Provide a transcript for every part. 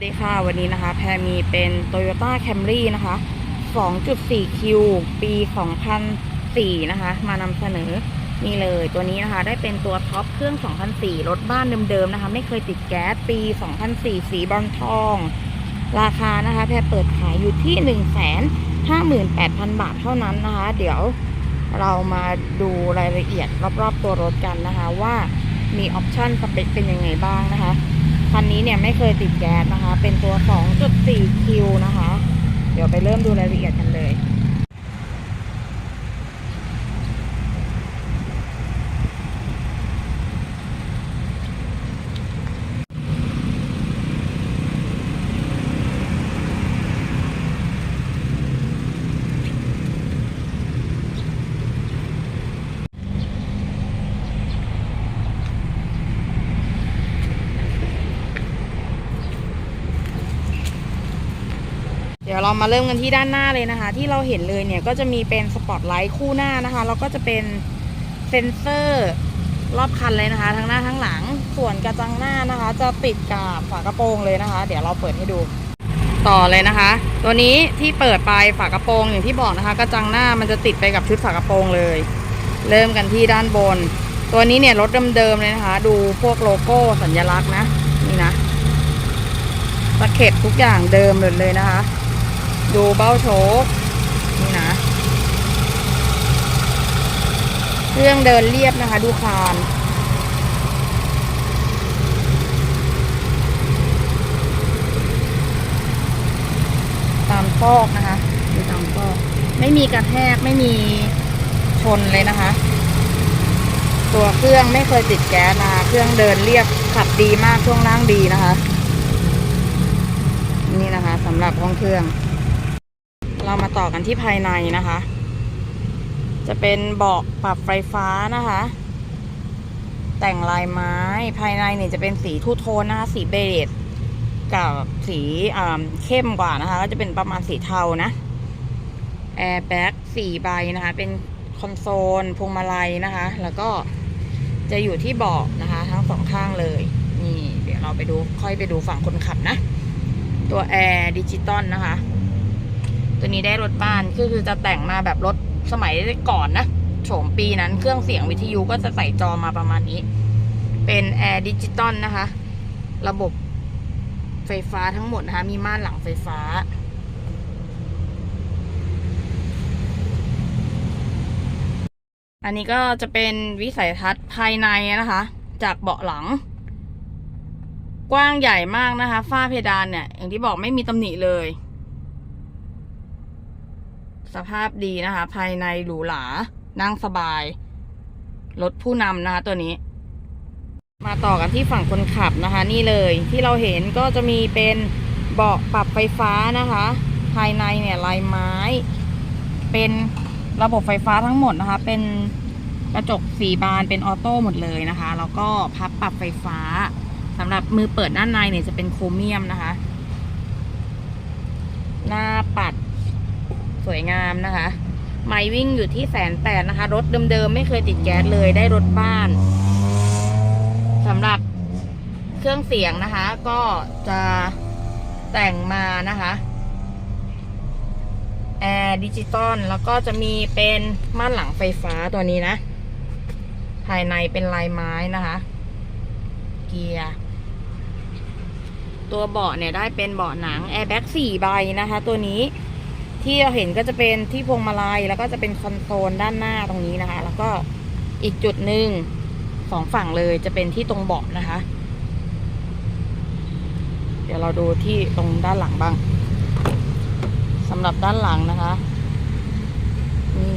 สวัสดีค่ะวันนี้นะคะแพรมีเป็น Toyota Camry นะคะ 2.4คิวปี 2004 นะคะ มานำเสนอนี่เลยตัวนี้นะคะ ได้เป็นตัวท็อปเครื่อง 2004 รถบ้านเดิมๆนะคะ ไม่เคยติดแก๊สปี 2004 สีบรอนทอง ราคานะคะ แพรเปิดขายอยู่ที่ 158,000 บาทเท่านั้นนะคะ เดี๋ยวเรามาดูรายละเอียดรอบๆตัวรถกันนะคะ ว่ามีออปชั่นสเปคเป็นยังไงบ้างนะคะ คันนี้เนี่ยไม่เคยติดแก๊สนะคะ เป็นตัว 2.4คิวนะคะ เดี๋ยวไปเริ่มดูรายละเอียดกันเลย เดี๋ยวเรามาเริ่มกันที่ด้านหน้าเลยนะคะ ที่เราเห็นเลยเนี่ยก็จะมีเป็นสปอตไลท์คู่หน้านะคะแล้วก็จะเป็นเซ็นเซอร์รอบคันเลยนะคะ ทั้งหน้าทั้งหลังส่วนกระจังหน้านะคะ จะติดกับฝากระโปรงเลยนะคะ เดี๋ยวเราเปิดให้ดูต่อเลยนะคะ ตัวนี้ที่เปิดไปฝากระโปรงอย่างที่บอกนะคะ กระจังหน้ามันจะติดไปกับชุดฝากระโปรงเลย เริ่มกันที่ด้านบน ตัวนี้เนี่ยรถเดิมๆเลยนะคะ ดูพวกโลโก้สัญลักษณ์นะนี่นะตะเข็บทุกอย่างเดิมเลยนะคะ ดูเบ้าโชคนี่นะ เครื่องเดินเรียบนะคะ ดูคานตามซอกนะคะ ดูตามซอกไม่มีกระแทกไม่มีชนเลยนะคะ ตัวเครื่องไม่เคยติดแก๊สนะคะเครื่องเดินเรียบขับดีมากช่วงล่างดีนะคะ นี่นะคะสำหรับห้องเครื่อง เรามาต่อกันที่ภายในนะคะ จะเป็นเบาะปรับไฟฟ้านะคะ แต่งลายไม้ภายในเนี่ยจะเป็นสีทูโทนนะคะ สีเบจกับสีเข้มกว่านะคะ ก็จะเป็นประมาณสีเทานะแอร์แบ็กสี่ใบนะคะ เป็นคอนโซลพวงมาลัยนะคะ แล้วก็จะอยู่ที่เบาะนะคะ ทั้งสองข้างเลย นี่ เดี๋ยวเราไปดูค่อยไปดูฝั่งคนขับนะ ตัวแอร์ดิจิตอลนะคะ ตัวนี้ได้รถบ้านก็คือจะแต่งมาแบบรถสมัยก่อนนะโฉมปีนั้นเครื่องเสียงวิทยุก็จะใส่จอมาประมาณนี้ เป็นแอร์ดิจิตอลนะคะ ระบบไฟฟ้าทั้งหมดนะคะ มีม่านหลังไฟฟ้าอันนี้ก็จะเป็นวิสัยทัศน์ภายในนะคะ จากเบาะหลัง กว้างใหญ่มากนะคะ ฝ้าเพดานเนี่ย อย่างที่บอกไม่มีตำหนิเลย สภาพดีนะคะ ภายในหรูหรา นั่งสบาย รถผู้นำนะคะตัวนี้ มาต่อกันที่ฝั่งคนขับนะคะ นี่เลยที่เราเห็นก็จะมีเป็นเบาะปรับไฟฟ้านะคะ ภายในเนี่ยลายไม้ เป็นระบบไฟฟ้าทั้งหมดนะคะ เป็นกระจกสีบานเป็นออโต้หมดเลยนะคะ แล้วก็พับปรับไฟฟ้าสำหรับมือเปิดด้านในเนี่ยจะเป็นโครเมียมนะคะ หน้าปัด วยงามนะคะ ไมล์วิ่งอยู่ที่แสนแปดนะคะ รถเดิมๆไม่เคยติดแก๊สเลยได้รถบ้านสำหรับเครื่องเสียงนะคะ ก็จะแต่งมานะคะแอร์ดิจิตอลแล้วก็จะมีเป็นม่านหลังไฟฟ้าตัวนี้นะ ภายในเป็นลายไม้นะคะ เกียร์ตัวเบาะเนี่ยได้เป็นเบาะหนังแอร์แบ็กสี่ใบนะคะ ตัวนี้ ที่เราเห็นก็จะเป็นที่พวงมาลัยแล้วก็จะเป็นคอนโซลด้านหน้าตรงนี้นะคะ แล้วก็อีกจุดหนึ่งสองฝั่งเลยจะเป็นที่ตรงเบาะนะคะ เดี๋ยวเราดูที่ตรงด้านหลังบ้างสำหรับด้านหลังนะคะนี่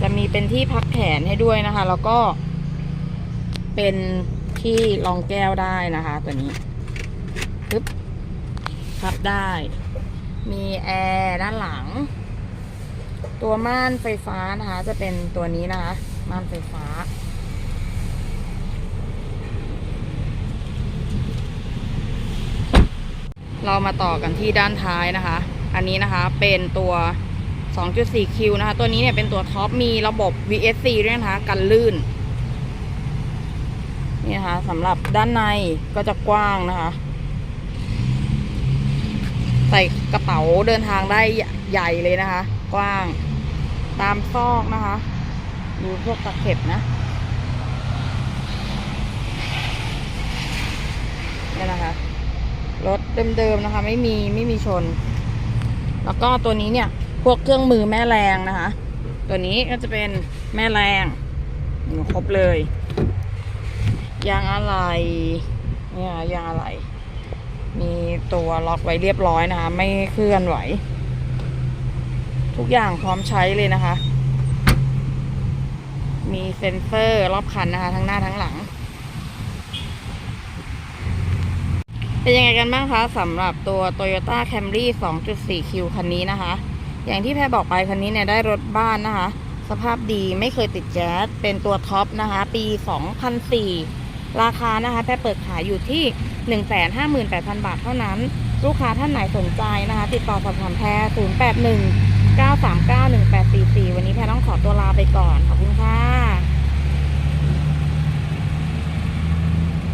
จะมีเป็นที่พักแขนให้ด้วยนะคะ แล้วก็เป็นที่รองแก้วได้นะคะ ตัวนี้ปึ๊บ พับได้ มีแอร์ด้านหลัง ตัวม่านไฟฟ้านะคะ จะเป็นตัวนี้นะคะ ม่านไฟฟ้า เรามาต่อกันที่ด้านท้ายนะคะ อันนี้นะคะเป็นตัว 2.4 คิวนะคะ ตัวนี้เนี่ยเป็นตัวท็อป มีระบบ VSC ด้วยนะคะ กันลื่น นี่นะคะสำหรับด้านในก็จะกว้างนะคะ ใส่กระเป๋าเดินทางได้ใหญ่เลยนะคะ กว้างตามซอกนะคะ ดูพวกตะเข็บนะเนี่ยนะคะ รถเดิมๆนะคะ ไม่มีไม่มีชน แล้วก็ตัวนี้เนี่ย พวกเครื่องมือแม่แรงนะคะ ตัวนี้ก็จะเป็นแม่แรงครบเลยยางอะไรเนี่ยยางอะไร มีตัวล็อกไว้เรียบร้อยนะคะ ไม่เคลื่อนไหว ทุกอย่างพร้อมใช้เลยนะคะ มีเซ็นเซอร์รอบคันนะคะ ทั้งหน้าทั้งหลัง เป็นยังไงกันบ้างคะสำหรับตัว Toyota Camry 2.4 Q คันนี้นะคะ อย่างที่แพรบอกไปคันนี้เนี่ยได้รถบ้านนะคะ สภาพดีไม่เคยติดแจ๊สเป็นตัวท็อปนะคะ ปี 2004 ราคานะคะแพรเปิดขายอยู่ที่ 158,000 บาทเท่านั้น ลูกค้าท่านไหนสนใจนะคะ ติดต่อสอบถามแพร081 939 1844 วันนี้แพรต้องขอตัวลาไปก่อน ขอบคุณค่ะ